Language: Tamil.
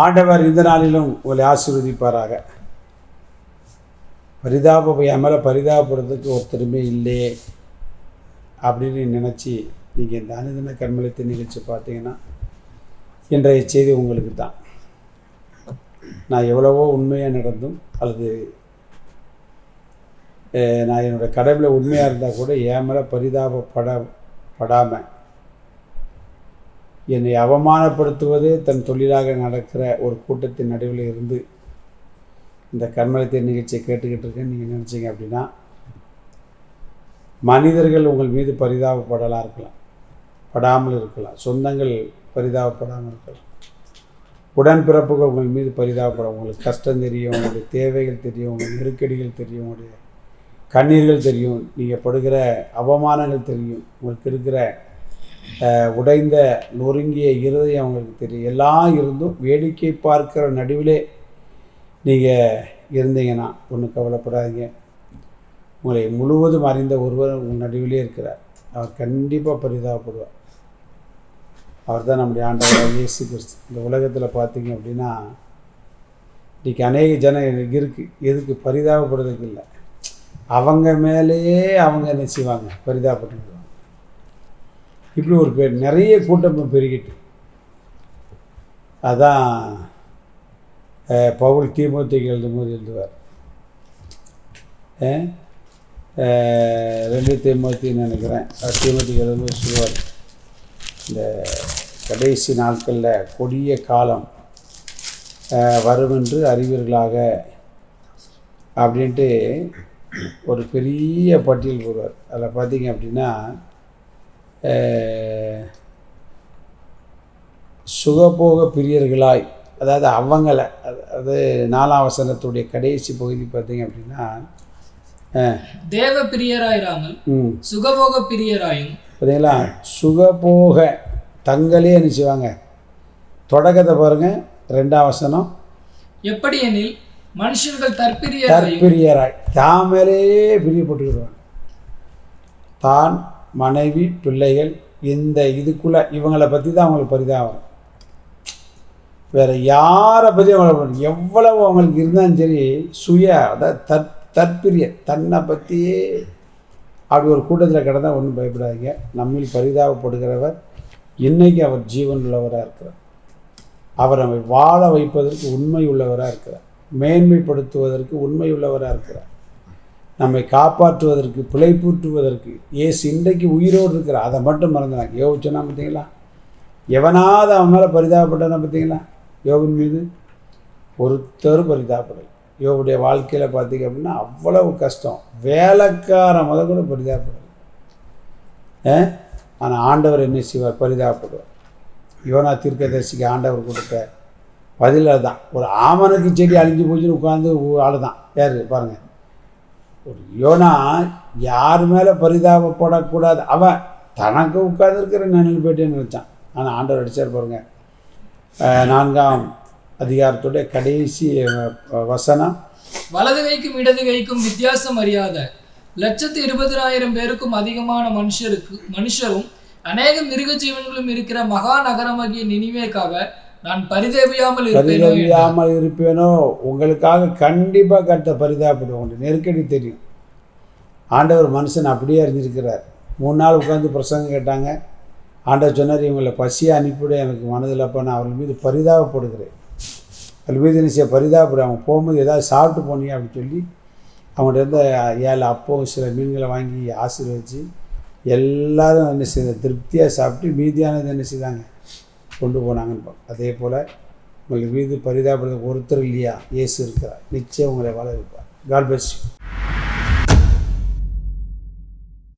ஆண்டவர் இந்த நாளிலும் உங்களை ஆசீர்வதிப்பாராக. பரிதாப என் மேலே பரிதாபப்படுறதுக்கு ஒருத்தருமே இல்லையே அப்படின்னு நினச்சி நீங்கள் இந்த அனுதின கண்மலத்தை நிகழ்ச்சி பார்த்தீங்கன்னா இன்றைய செய்தி உங்களுக்கு தான். நான் எவ்வளவோ உண்மையாக நடந்தும் அல்லது நான் என்னோடய கடவுளை உண்மையாக இருந்தால் கூட என் மேலே பரிதாபப்பட படாமல் என்னை அவமானப்படுத்துவதே தன் தொழிலாக நடக்கிற ஒரு கூட்டத்தின் நடுவில் இருந்து இந்த கர்மலத்தை நிகழ்ச்சியை கேட்டுக்கிட்டு இருக்கேன்னு நீங்கள் நினச்சிங்க அப்படின்னா மனிதர்கள் உங்கள் மீது பரிதாபப்படலாம் இருக்கலாம். படாமல் இருக்கலாம். சொந்தங்கள் பரிதாபப்படாமல் இருக்கலாம். உடன்பிறப்புகள் உங்கள் மீது பரிதாபப்பட உங்களுக்கு கஷ்டம் தெரியும் உங்களுடைய தேவைகள் தெரியும் உங்கள் நெருக்கடிகள் தெரியும் உங்களுடைய கண்ணீர்கள் தெரியும். நீங்கள் படுகிற அவமானங்கள் தெரியும். உங்களுக்கு இருக்கிற உடைந்த நொறுங்கிய இருதயம் அவங்களுக்கு தெரியும். எல்லாம் இருந்தும் வேடிக்கை பார்க்கிற நடுவிலே நீங்கள் இருந்தீங்கன்னா ஒன்றும் கவலைப்படாதீங்க. உங்களை முழுவதும் அறிந்த ஒருவர் உங்கள் நடுவிலே இருக்கிறார். அவர் கண்டிப்பாக பரிதாபப்படுவார். அவர் தான் நம்முடைய ஆண்டவர் இயேசு கிறிஸ்து. இந்த உலகத்தில் பார்த்தீங்க அப்படின்னா இன்றைக்கி அநேக ஜனம் எனக்கு இருக்குது எதுக்கு? பரிதாபப்படுறதுக்கு இல்லை. அவங்க மேலேயே அவங்க என்ன செய்வாங்க? பரிதாபப்பட்டுருவாங்க இப்படி ஒரு பேர் நிறைய கூட்டம் பெருகிட்டு. அதான் பவுல் தீமூத்திக்கு எழுதும்போது எழுதுவார். ரெண்டு தீமூத்தின்னு நினைக்கிறேன். தீமூத்திக்கு எழுதும்போது சொல்லுவார். இந்த கடைசி நாட்களில் கொடிய காலம் வரும் என்று அறிவீர்களாக அப்படின்ட்டு ஒரு பெரிய பட்டியல் போடுவார். அதில் பார்த்தீங்க அப்படின்னா சுகபோக பிரியர்களாய் அதாவது அவங்கள அதாவது நாலாம் வசனத்துடைய கடைசி பகுதி பார்த்தீங்க அப்படின்னா தேவ பிரியராயிராமல் சுகபோக பிரியராயும் பார்த்தீங்களா? சுகபோக தங்களே என்ன செய்வாங்க? தொடக்கத்தை பாருங்கள் ரெண்டாம் வசனம். எப்படி எனில் மனுஷர்கள் தற்பிரியராயும் தற்பிரியராய். தாமலேயே பிரியப்பட்டுக்கிடுவாங்க. தான் மனைவி பிள்ளைகள் இந்த இதுக்குள்ளே இவங்களை பற்றி தான் அவங்களுக்கு பரிதாபம். வேறு யாரை பற்றி அவங்களை எவ்வளவு அவங்களுக்கு இருந்தாலும் சரி சுய அதாவது தற் தற்பிரிய தன்னை பற்றியே அப்படி ஒரு கூட்டத்தில் கிடந்தால் ஒன்றும் பயப்படாதீங்க. நம்மில் பரிதாபப்படுகிறவர் இன்னைக்கு அவர் ஜீவன் உள்ளவராக இருக்கிறார். அவர் நம்மை வாழ வைப்பதற்கு உண்மை உள்ளவராக இருக்கிறார். மேன்மைப்படுத்துவதற்கு உண்மை உள்ளவராக இருக்கிறார். நம்மை காப்பாற்றுவதற்கு பிழைப்பூற்றுவதற்கு ஏசு இன்றைக்கு உயிரோடு இருக்கிறார். அதை மட்டும் மறந்துனாங்க யோகிச்சோன்னா சொன்னா பார்த்தீங்களா? எவனாவது அவன் மேலே பரிதாபப்பட்டானா பார்த்தீங்களா? யோகன் மீது? ஒருத்தர் பரிதாபப்படல். யோகுடைய வாழ்க்கையில் பார்த்தீங்க அப்படின்னா அவ்வளவு கஷ்டம். வேலைக்காரன் முத கூட பரிதாபப்படல். ஆனால் ஆண்டவர் என்ன செய்வார்? பரிதாபப்படுவார். யோனா தீர்க்கதரிசிக்கு ஆண்டவர் கொடுத்த பதில் தான் ஒரு ஆமனுக்கு செடி அழிஞ்சு போச்சுன்னு உட்காந்து ஆளுதான். யார்? பாருங்கள் ஒரு யோனா யார் மேலே பரிதாபப்படக்கூடாது. அவன் தனக்கு உட்காந்துருக்கிற நினைவு போயிட்டேன்னு நினச்சான். ஆனால் ஆண்டவர் அடிச்சார் பாருங்க. நான்காம் அதிகாரத்துடைய கடைசி வசனம். வலது கைக்கும் இடது கைக்கும் வித்தியாசம் அறியாத லட்சத்து இருபதாயிரம் பேருக்கும் அதிகமான மனுஷருக்கு மனுஷரும் அநேக மிருக ஜீவன்களும் இருக்கிற மகா நகரமாகிய நினைவேக்காக நான் பரிதேவியாமல் இருப்பேனோ பரிதவியாமல் இருப்பேனோ? உங்களுக்காக கண்டிப்பாக கட்ட பரிதாபப்படுவோம் உங்களுக்கு நெருக்கடி தெரியும். ஆண்டவர் மனுஷன் அப்படியே அறிஞ்சிருக்கிறார். மூணு நாள் உட்காந்து பிரசங்கம் கேட்டாங்க. ஆண்டவர் சொன்னார் இவங்களை பசியை அனுப்பிவிட எனக்கு மனதில் அப்போ நான் அவர்கள் மீது பரிதாபப்படுகிறேன். அவர்கள் மீது என்ன செய்ய பரிதாபப்படு அவங்க போகும்போது ஏதாவது சாப்பிட்டு போனீங்க அப்படின்னு சொல்லி அவங்கள்ட்ட இருந்த ஏழு அப்போ சில மீன்களை வாங்கி ஆசீர்வதிச்சு எல்லாரும் என்ன செய்த திருப்தியாக சாப்பிட்டு மீதியானது என்ன செய்தாங்க? கொண்டு போனாங்கன்னு அதே போல் உங்களுக்கு மீது பரிதாபப்படுறது ஒருத்தர் இல்லையா? இயேசு இருக்கிறார். நிச்சயம் உங்களை வாழ வைப்பார் காட் பிளஸ் யூ